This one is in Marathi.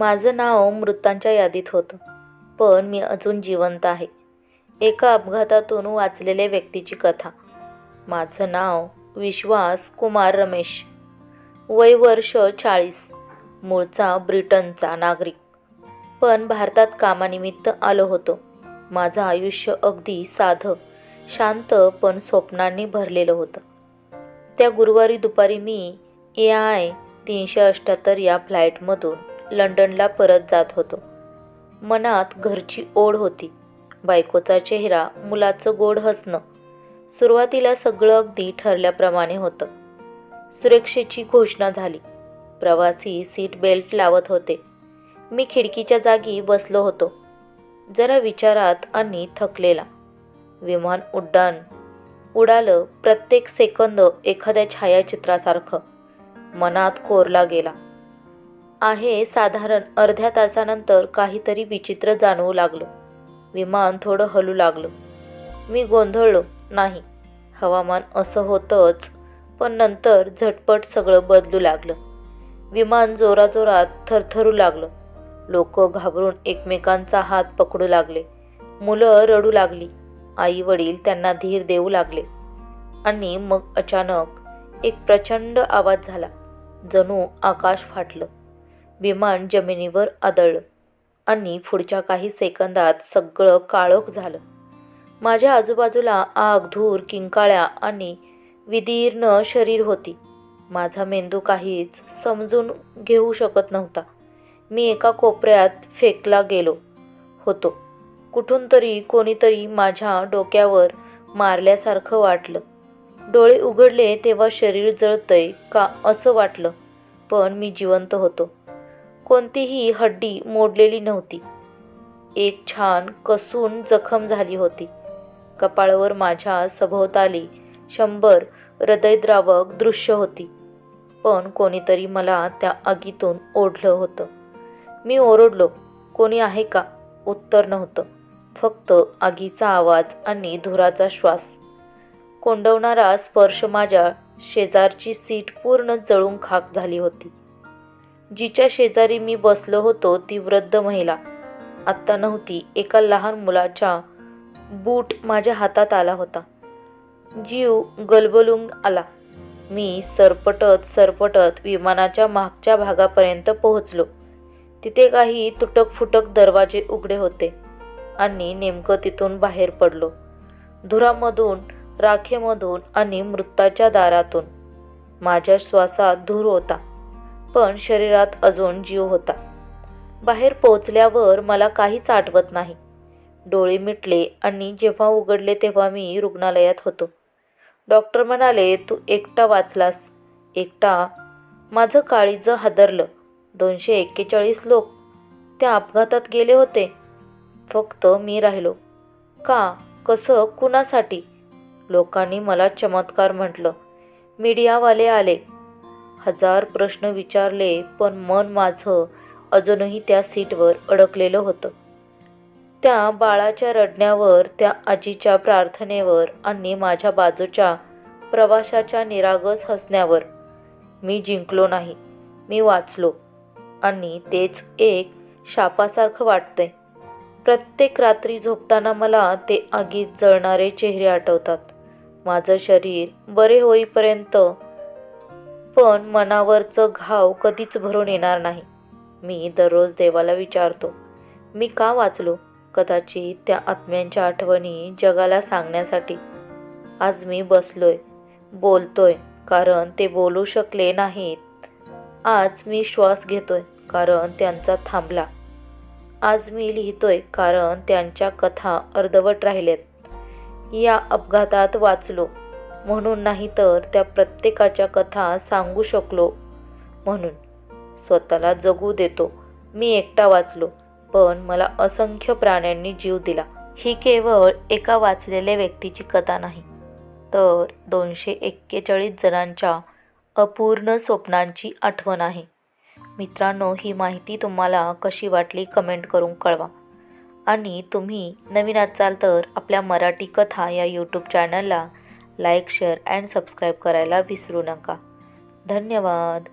माझं नाव मृतांच्या यादीत होतं. पण मी अजून जिवंत आहे. एका अपघातातून वाचलेल्या व्यक्तीची कथा. माझं नाव विश्वास कुमार रमेश. वय वर्ष चाळीस. मूळचा ब्रिटनचा नागरिक. पण भारतात कामानिमित्त आलो होतो. माझं आयुष्य अगदी साधं शांत पण स्वप्नांनी भरलेलं होतं. त्या गुरुवारी दुपारी मी ए आय तीनशे अठ्ठ्याहत्तर या फ्लाईटमधून लंडनला परत जात होतो. मनात घरची ओढ होती. बायकोचा चेहरा मुलाचं गोड हसणं. सुरुवातीला सगळं अगदी ठरल्याप्रमाणे होतं. सुरक्षेची घोषणा झाली. प्रवासी सीट बेल्ट लावत होते. मी खिडकीच्या जागी बसलो होतो. जरा विचारात आणि थकलेला. विमान उड्डाण. उडालं प्रत्येक सेकंद एखाद्या छायाचित्रासारखं. मनात कोरला गेला. आहे साधारण अर्ध्या तासानंतर काहीतरी विचित्र जाणवू लागलं. विमान थोडं हलू लागलं. मी गोंधळलो. नाही. हवामान असं होतंच. पण नंतर झटपट सगळं बदलू लागलं. विमान जोराजोरात थरथरू लागलं. लोक घाबरून एकमेकांचा हात पकडू लागले. मुलं रडू लागली. आई वडील त्यांना धीर देऊ लागले. आणि मग अचानक एक प्रचंड आवाज झाला. जणू आकाश फाटलं. विमान जमिनीवर आदळलं आणि पुढच्या काही सेकंदात सगळं काळोख झालं. माझ्या आजूबाजूला आग धूर किंकाळ्या आणि विदीर्ण शरीर होती. माझा मेंदू काहीच समजून घेऊ शकत नव्हता. मी एका कोपऱ्यात फेकला गेलो होतो. कुठून तरी कोणीतरी माझ्या डोक्यावर मारल्यासारखं वाटलं. डोळे उघडले तेव्हा शरीर जळतंय का असं वाटलं पण मी जिवंत होतो. कोणतीही हड्डी मोडलेली नव्हती. एक छान कसून जखम झाली होती. कपाळावर माझ्या सभोवताली शंभर हृदयद्रावक दृश्य होती. पण कोणीतरी मला त्या आगीतून ओढलं होतं. मी ओरडलो कोणी आहे का? उत्तर नव्हतं. फक्त आगीचा आवाज आणि धुराचा श्वास. कोंडवणारा स्पर्श माझ्या शेजारची सीट पूर्ण जळून खाक झाली होती. जिच्या शेजारी मी बसलो होतो ती वृद्ध महिला. आत्ता नव्हती एका लहान मुलाच्या बूट माझ्या हातात आला होता. जीव गलबलून आला. मी सरपटत सरपटत विमानाच्या मागच्या भागापर्यंत पोहोचलो. तिथे काही तुटक फुटक दरवाजे उघडे होते आणि नेमकं तिथून बाहेर पडलो. धुरामधून राखेमधून आणि मृताच्या दारातून. माझ्या श्वासात धूर होता. पण शरीरात अजून जीव होता. बाहेर पोचल्यावर मला काहीच आठवत नाही. डोळे मिटले आणि जेव्हा उघडले तेव्हा मी रुग्णालयात होतो. डॉक्टर म्हणाले तू एकटा वाचलास. एकटा. माझं काळीजं हादरलं. दोनशे एक्केचाळीस लोक त्या अपघातात गेले होते. फक्त मी राहिलो. का? कसं? कुणासाठी? लोकांनी मला चमत्कार म्हटलं. मीडियावाले आले. हजार प्रश्न विचारले पण मन माझं अजूनही त्या सीटवर अडकलेलं होतं. त्या बाळाच्या रडण्यावर त्या आजीच्या प्रार्थनेवर आणि माझ्या बाजूच्या प्रवाशाच्या निरागस हसण्यावर मी जिंकलो नाही. मी वाचलो आणि तेच एक शापासारखं वाटतंय. प्रत्येक रात्री झोपताना मला ते आगीत जळणारे चेहरे आठवतात. माझं शरीर बरे होईपर्यंत पण मनावरचं घाव कधीच भरून येणार नाही. मी दररोज देवाला विचारतो मी का वाचलो? कदाचित त्या आत्म्यांच्या आठवणी जगाला सांगण्यासाठी. आज मी बसलोय बोलतोय कारण ते बोलू शकले नाहीत. आज मी श्वास घेतोय कारण त्यांचा थांबला. आज मी लिहितोय कारण त्यांच्या कथा अर्धवट राहिल्यात. या अपघातात वाचलो म्हणून नाही तर त्या प्रत्येकाच्या कथा सांगू शकलो. म्हणून स्वतःला जगू देतो. मी एकटा वाचलो पण मला असंख्य प्राण्यांनी जीव दिला. ही केवळ एका वाचलेल्या व्यक्तीची कथा नाही तर दोनशे एक्केचाळीस जणांच्या अपूर्ण स्वप्नांची आठवण आहे. मित्रांनो ही माहिती तुम्हाला कशी वाटली कमेंट करून कळवा. आणि तुम्ही नवीन असाल तर आपल्या मराठी कथा या यूट्यूब चॅनलला लाईक शेअर अँड सबस्क्राईब करायला विसरू नका. धन्यवाद.